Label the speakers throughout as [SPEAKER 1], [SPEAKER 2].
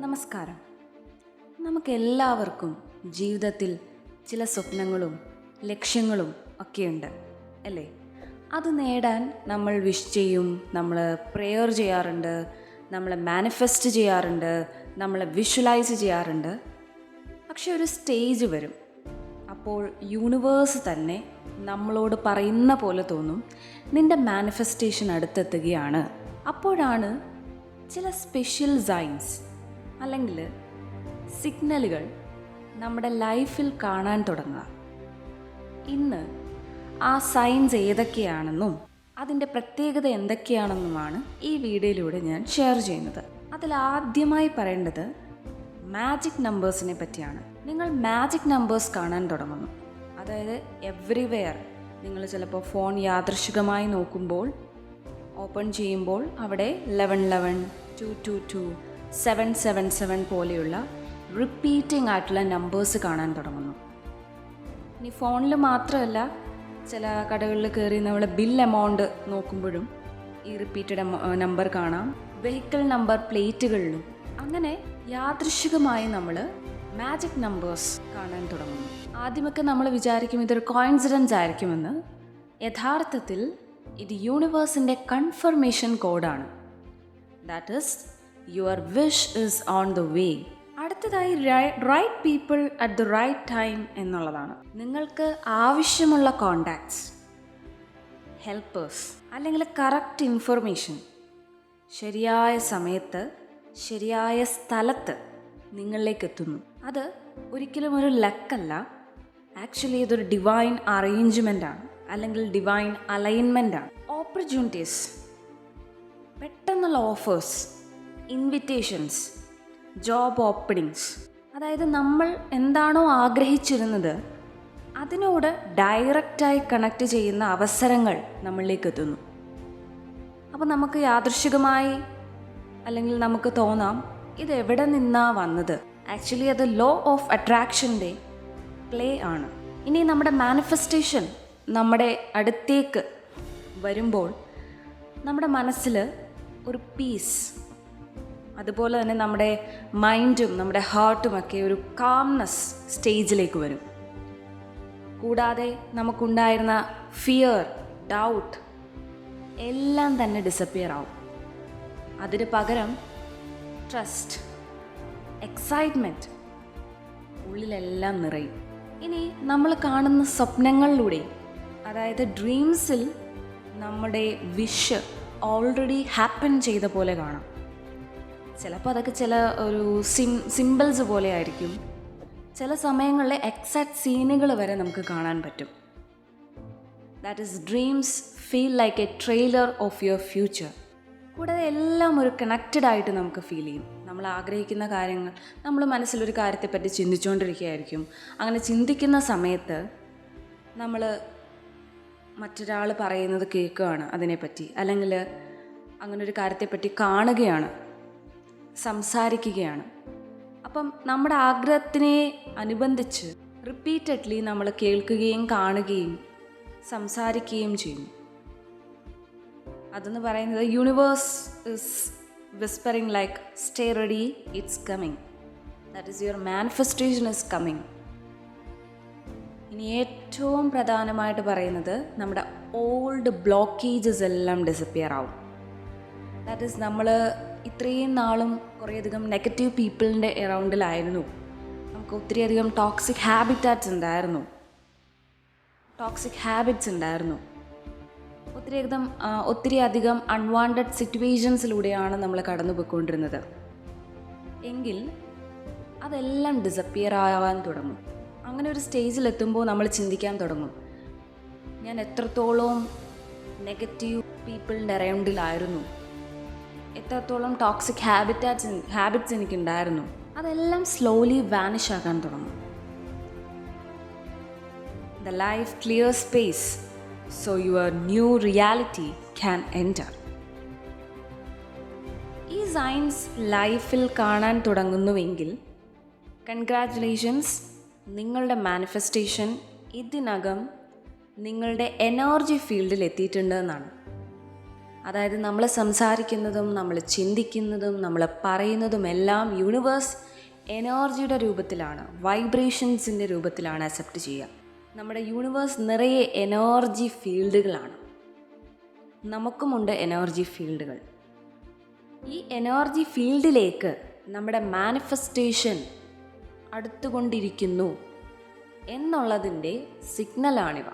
[SPEAKER 1] നമസ്കാരം. നമുക്കെല്ലാവർക്കും ജീവിതത്തിൽ ചില സ്വപ്നങ്ങളും ലക്ഷ്യങ്ങളും ഒക്കെയുണ്ട് അല്ലേ? അത് നേടാൻ നമ്മൾ വിഷ് ചെയ്യും നമ്മൾ പ്രെയർ ചെയ്യാറുണ്ട് നമ്മൾ മാനിഫെസ്റ്റ് ചെയ്യാറുണ്ട് നമ്മൾ വിഷ്വലൈസ് ചെയ്യാറുണ്ട്. പക്ഷെ ഒരു സ്റ്റേജ് വരും. അപ്പോൾ യൂണിവേഴ്സ് തന്നെ നമ്മളോട് പറയുന്ന പോലെ തോന്നും നിന്റെ മാനിഫെസ്റ്റേഷൻ അടുത്തെത്തുകയാണ്. അപ്പോഴാണ് ചില സ്പെഷ്യൽ സൈൻസ് അല്ലെങ്കിൽ സിഗ്നലുകൾ നമ്മുടെ ലൈഫിൽ കാണാൻ തുടങ്ങുക. ഇന്ന് ആ സൈൻസ് ഏതൊക്കെയാണെന്നും അതിന്റെ പ്രത്യേകത എന്തൊക്കെയാണെന്നുമാണ് ഈ വീഡിയോയിലൂടെ ഞാൻ ഷെയർ ചെയ്യുന്നത്. അതിൽ ആദ്യമായി പറയേണ്ടത് മാജിക് നമ്പേഴ്സിനെ പറ്റിയാണ്. നിങ്ങൾ മാജിക് നമ്പേഴ്സ് കാണാൻ തുടങ്ങുന്നു. അതായത് എവ്രിവെയർ നിങ്ങൾ ചിലപ്പോൾ ഫോൺ യാദൃശികമായി നോക്കുമ്പോൾ ഓപ്പൺ ചെയ്യുമ്പോൾ അവിടെ eleven eleven two two two seven seven seven പോലെയുള്ള റിപ്പീറ്റിംഗ് ആയിട്ടുള്ള നമ്പേഴ്സ് കാണാൻ തുടങ്ങുന്നു. ഇനി ഫോണിൽ മാത്രമല്ല ചില കടകളിൽ കയറി നമ്മളെ ബിൽ എമൗണ്ട് നോക്കുമ്പോഴും ഈ റിപ്പീറ്റഡ് നമ്പർ കാണാം. വെഹിക്കിൾ നമ്പർ പ്ലേറ്റുകളിലും അങ്ങനെ യാദൃശികമായി നമ്മൾ മാജിക് നമ്പേഴ്സ് കാണാൻ തുടങ്ങുന്നു. ആദ്യമൊക്കെ നമ്മൾ വിചാരിക്കും ഇതൊരു കോയിൻസിഡൻസ് ആയിരിക്കുമെന്ന്. യഥാർത്ഥത്തിൽ ഇത് യൂണിവേഴ്സിന്റെ കൺഫർമേഷൻ കോഡാണ് that is your wish is on the way അടുത്തതായി right people at the right time എന്നുള്ളതാണ്. നിങ്ങൾക്ക് ആവശ്യമുള്ള കോണ്ടാക്ട്സ് ഹെൽപ്പേഴ്സ് അല്ലെങ്കിൽ കറക്റ്റ് ഇൻഫർമേഷൻ ശരിയായ സമയത്ത് ശരിയായ സ്ഥലത്ത് നിങ്ങളിലേക്ക് എത്തുന്നു. അത് ഒരിക്കലും ഒരു ലക്കല്ല. ആക്ച്വലി ഇതൊരു ഡിവൈൻ ആണ്. അല്ലെങ്കിൽ ഡിവൈൻ ആണ്. ഓപ്പർച്യൂണിറ്റീസ് പെട്ടെന്നുള്ള ഓഫേഴ്സ് ഇൻവിറ്റേഷൻസ് ജോബ് ഓപ്പണിങ്സ് അതായത് നമ്മൾ എന്താണോ ആഗ്രഹിച്ചിരുന്നത് അതിനോട് ഡയറക്റ്റായി കണക്ട് ചെയ്യുന്ന അവസരങ്ങൾ നമ്മളിലേക്ക് എത്തുന്നു. അപ്പോൾ നമുക്ക് യാദൃശികമായി അല്ലെങ്കിൽ നമുക്ക് തോന്നാം ഇത് എവിടെ നിന്നാ വന്നത്? ആക്ച്വലി അത് ലോ ഓഫ് അട്രാക്ഷന്റെ പ്ലേ ആണ്. ഇനി നമ്മുടെ മാനിഫെസ്റ്റേഷൻ നമ്മുടെ അടുത്തേക്ക് വരുമ്പോൾ നമ്മുടെ മനസ്സിൽ ഒരു പീസ് അതുപോലെ തന്നെ നമ്മുടെ മൈൻഡും നമ്മുടെ ഹാർട്ടും ഒക്കെ ഒരു കാംനെസ് സ്റ്റേജിലേക്ക് വരും. കൂടാതെ നമുക്കുണ്ടായിരുന്ന ഫിയർ ഡൗട്ട് എല്ലാം തന്നെ ഡിസപ്പിയർ ആവും. അതിന് പകരം ട്രസ്റ്റ് എക്സൈറ്റ്മെന്റ് ഉള്ളിലെല്ലാം നിറയും. ഇനി നമ്മൾ കാണുന്ന സ്വപ്നങ്ങളിലൂടെ അതായത് ഡ്രീംസിൽ നമ്മുടെ വിഷ് ഓൾറെഡി ഹാപ്പൻ ചെയ്ത പോലെ കാണാം. ചിലപ്പോൾ അതൊക്കെ ചില ഒരു സിം സിമ്പിൾസ് പോലെ ആയിരിക്കും ചില സമയങ്ങളിൽ എക്സാക്ട് സീനുകൾ വരെ നമുക്ക് കാണാൻ പറ്റും. That is dreams feel like a trailer of your future കൂടാതെ എല്ലാം ഒരു കണക്റ്റഡ് ആയിട്ട് നമുക്ക് ഫീൽ ചെയ്യും. നമ്മൾ ആഗ്രഹിക്കുന്ന കാര്യങ്ങൾ നമ്മൾ മനസ്സിലൊരു കാര്യത്തെപ്പറ്റി ചിന്തിച്ചുകൊണ്ടിരിക്കുകയായിരിക്കും അങ്ങനെ ചിന്തിക്കുന്ന സമയത്ത് നമ്മൾ മറ്റൊരാൾ പറയുന്നത് കേൾക്കുകയാണ് അതിനെപ്പറ്റി. അല്ലെങ്കിൽ അങ്ങനെ ഒരു കാര്യത്തെപ്പറ്റി കാണുകയാണ്. സംസാരിക്കുകയാണ്. അപ്പം നമ്മുടെ ആഗ്രഹത്തിനെ അനുബന്ധിച്ച് റിപ്പീറ്റഡ്ലി നമ്മൾ കേൾക്കുകയും കാണുകയും സംസാരിക്കുകയും ചെയ്യുന്നു. അതെന്ന് പറയുന്നത് universe is whispering like stay ready it's coming that is your manifestation is coming ഇനി ഏറ്റവും പ്രധാനമായിട്ട് പറയുന്നത് നമ്മുടെ ഓൾഡ് ബ്ലോക്കേജസ് എല്ലാം ഡിസപ്പിയർ ആവും. ദാറ്റ് ഈസ് നമ്മൾ ഇത്രയും നാളും കുറേയധികം നെഗറ്റീവ് പീപ്പിളിന്റെ എറൗണ്ടിലായിരുന്നു നമുക്ക് ഒത്തിരിയധികം ടോക്സിക് ഹാബിറ്റാറ്റ്സ് ഉണ്ടായിരുന്നു. ടോക്സിക് ഹാബിറ്റ്സ് ഉണ്ടായിരുന്നു. ഒത്തിരിയധികം ഒത്തിരി അധികം അൺവാണ്ടഡ് സിറ്റുവേഷൻസിലൂടെയാണ് നമ്മൾ കടന്നു പോയിക്കൊണ്ടിരുന്നത് എങ്കിൽ അതെല്ലാം ഡിസപ്പിയർ ആവാൻ തുടങ്ങും. അങ്ങനെ ഒരു സ്റ്റേജിലെത്തുമ്പോൾ നമ്മൾ ചിന്തിക്കാൻ തുടങ്ങും. ഞാൻ എത്രത്തോളം നെഗറ്റീവ് പീപ്പിളിന്റെ അറൗണ്ടിലായിരുന്നു എത്രത്തോളം ടോക്സിക് ഹാബിറ്റാറ്റ്സ് ഹാബിറ്റ്സ് എനിക്കുണ്ടായിരുന്നു അതെല്ലാം സ്ലോലി വാനിഷ് ആക്കാൻ തുടങ്ങും. The life clear space so your new reality can enter ഈ സയൻസ് ലൈഫിൽ കാണാൻ തുടങ്ങുന്നുവെങ്കിൽ കൺഗ്രാറ്റുലേഷൻസ് നിങ്ങളുടെ മാനിഫെസ്റ്റേഷൻ ഇതിനകം നിങ്ങളുടെ എനർജി ഫീൽഡിൽ എത്തിയിട്ടുണ്ട് എന്നാണ്. അതായത് നമ്മൾ സംസാരിക്കുന്നതും നമ്മൾ ചിന്തിക്കുന്നതും നമ്മൾ പറയുന്നതും എല്ലാം യൂണിവേഴ്സ് എനർജിയുടെ രൂപത്തിലാണ് വൈബ്രേഷൻസിന്റെ രൂപത്തിലാണ് അക്സെപ്റ്റ് ചെയ്യുക. നമ്മുടെ യൂണിവേഴ്സ് നിറയെ എനർജി ഫീൽഡുകളാണ് നമുക്കുമുണ്ട് എനർജി ഫീൽഡുകൾ ഈ എനർജി ഫീൽഡിലേക്ക് നമ്മുടെ മാനിഫെസ്റ്റേഷൻ അടുത്തുകൊണ്ടിരിക്കുന്നു എന്നുള്ളതിന്റെ സിഗ്നലാണിവ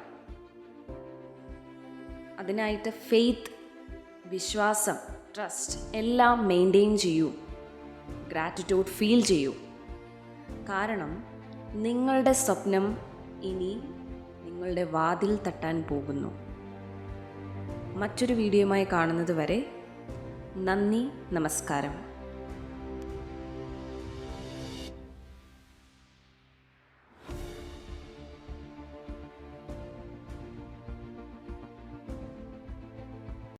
[SPEAKER 1] അതിനായിട്ട് ഫെയ്ത്ത് വിശ്വാസം ട്രസ്റ്റ് എല്ലാം മെയിന്റെയിൻ ചെയ്യൂ. ഗ്രാറ്റിറ്റ്യൂഡ് ഫീൽ ചെയ്യൂ. കാരണം നിങ്ങളുടെ സ്വപ്നം ഇനി നിങ്ങളുടെ വാതിൽ തട്ടാൻ പോകുന്നു. മറ്റൊരു വീഡിയോയുമായി കാണുന്നത് വരെ നന്ദി നമസ്കാരം.